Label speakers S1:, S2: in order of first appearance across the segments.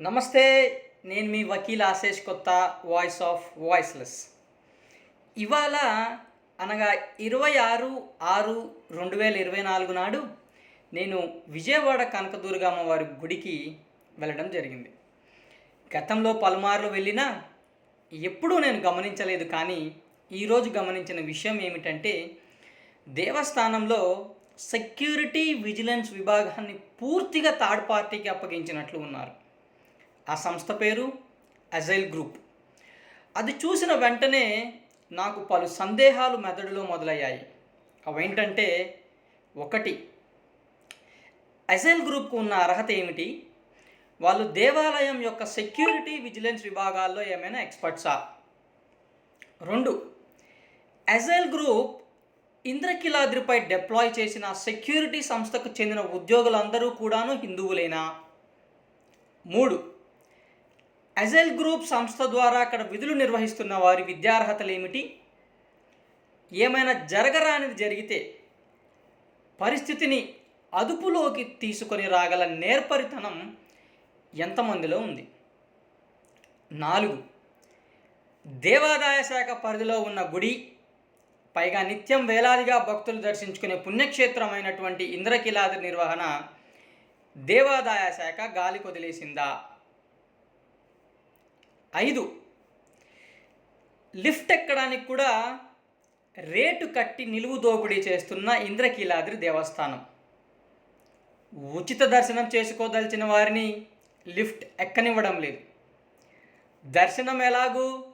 S1: నమస్తే నేను మీ వకీల్ ఆశేష్ కొత్త వాయిస్ ఆఫ్ వాయిస్లెస్ ఇవాళ అనగా ఇరవై ఆరు ఆరు రెండు వేల ఇరవై నాలుగు నాడు నేను విజయవాడ కనకదుర్గమ్మ వారి గుడికి వెళ్ళడం జరిగింది. గతంలో పలుమార్లు వెళ్ళినా ఎప్పుడూ నేను గమనించలేదు కానీ ఈరోజు గమనించిన విషయం ఏమిటంటే దేవస్థానంలో సెక్యూరిటీ విజిలెన్స్ విభాగాన్ని పూర్తిగా థర్డ్ పార్టీకి అప్పగించినట్లు ఉన్నారు. ఆ సంస్థ పేరు అజైల్ గ్రూప్. అది చూసిన వెంటనే నాకు పలు సందేహాలు మెదడులో మొదలయ్యాయి. అవేంటంటే ఒకటి అజైల్ గ్రూప్కు ఉన్న అర్హత ఏమిటి? వాళ్ళు దేవాలయం యొక్క సెక్యూరిటీ విజిలెన్స్ విభాగాల్లో ఏమైనా ఎక్స్పర్ట్సా? రెండు అజైల్ గ్రూప్ ఇంద్రకిలాద్రిపై డిప్లాయ్ చేసిన సెక్యూరిటీ సంస్థకు చెందిన ఉద్యోగులందరూ కూడాను హిందువులేనా? మూడు అజైల్ గ్రూప్ సంస్థ ద్వారా అక్కడ విధులు నిర్వహిస్తున్న వారి విద్యార్హతలు ఏమిటి ఏమైనా జరగరానిది జరిగితే పరిస్థితిని అదుపులోకి తీసుకొని రాగల నేర్పరితనం ఎంతమందిలో ఉంది? నాలుగు. దేవాదాయ శాఖ పరిధిలో ఉన్న గుడి పైగా నిత్యం వేలాదిగా భక్తులు దర్శించుకునే పుణ్యక్షేత్రమైనటువంటి ఇంద్రకిలాద్రి నిర్వహణ దేవాదాయ శాఖ గాలి కొదిలేసిందా ఐదు. లిఫ్ట్ ఎక్కడానికి కూడా రేటు కట్టి నిలువు దోపిడీ చేస్తున్న ఇంద్రకీలాద్రి దేవస్థానం. ఉచిత దర్శనం చేసుకోదలిచిన వారిని లిఫ్ట్ ఎక్కనివ్వడం లేదు. దర్శనం ఎలాగూ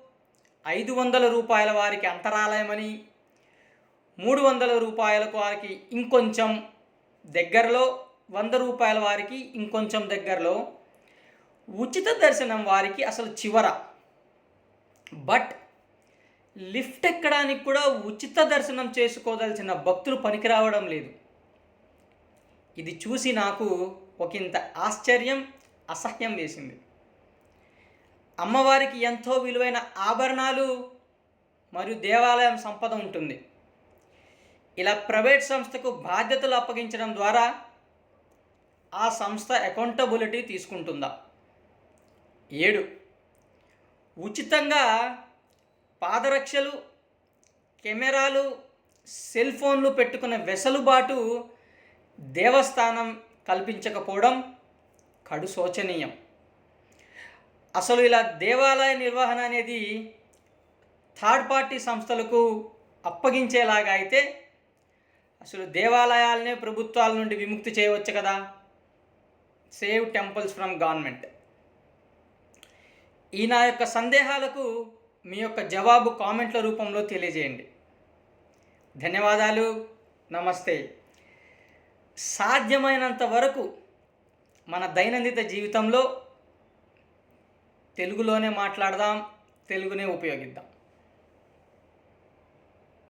S1: ఐదు వందల రూపాయల వారికి అంతరాలయమని మూడు వందల రూపాయల వారికి ఇంకొంచెం దగ్గరలో వంద రూపాయల వారికి ఇంకొంచెం దగ్గరలో ఉచిత దర్శనం వారికి అసలు చివర. బట్ లిఫ్ట్ ఎక్కడానికి కూడా ఉచిత దర్శనం చేసుకోదలసిన భక్తులు పనికిరావడం లేదు. ఇది చూసి నాకు ఒకంత ఆశ్చర్యం అసహ్యం వేసింది. అమ్మవారికి ఎంతో విలువైన ఆభరణాలు మరియు దేవాలయం సంపద ఉంటుంది. ఇలా ప్రైవేట్ సంస్థకు బాధ్యతలు అప్పగించడం ద్వారా ఆ సంస్థ అకౌంటబిలిటీ తీసుకుంటుందా? ఏడు. ఉచితంగా పాదరక్షలు కెమెరాలు సెల్ ఫోన్లు పెట్టుకున్న వెసలుబాటు దేవస్థానం కల్పించకపోవడం కడు శోచనీయం. అసలు ఇలా దేవాలయ నిర్వహణ అనేది థర్డ్ పార్టీ సంస్థలకు అప్పగించేలాగా అయితే అసలు దేవాలయాలనే ప్రభుత్వాల నుండి విముక్తి చేయవచ్చు కదా? Save temples from government. ఈ నా యొక్క సందేహాలకు మీ యొక్క జవాబు కామెంట్ల రూపంలో తెలియజేయండి. ధన్యవాదాలు. నమస్తే. సాధ్యమైనంత వరకు మన దైనందిన జీవితంలో తెలుగులోనే మాట్లాడదాం తెలుగునే ఉపయోగిద్దాం.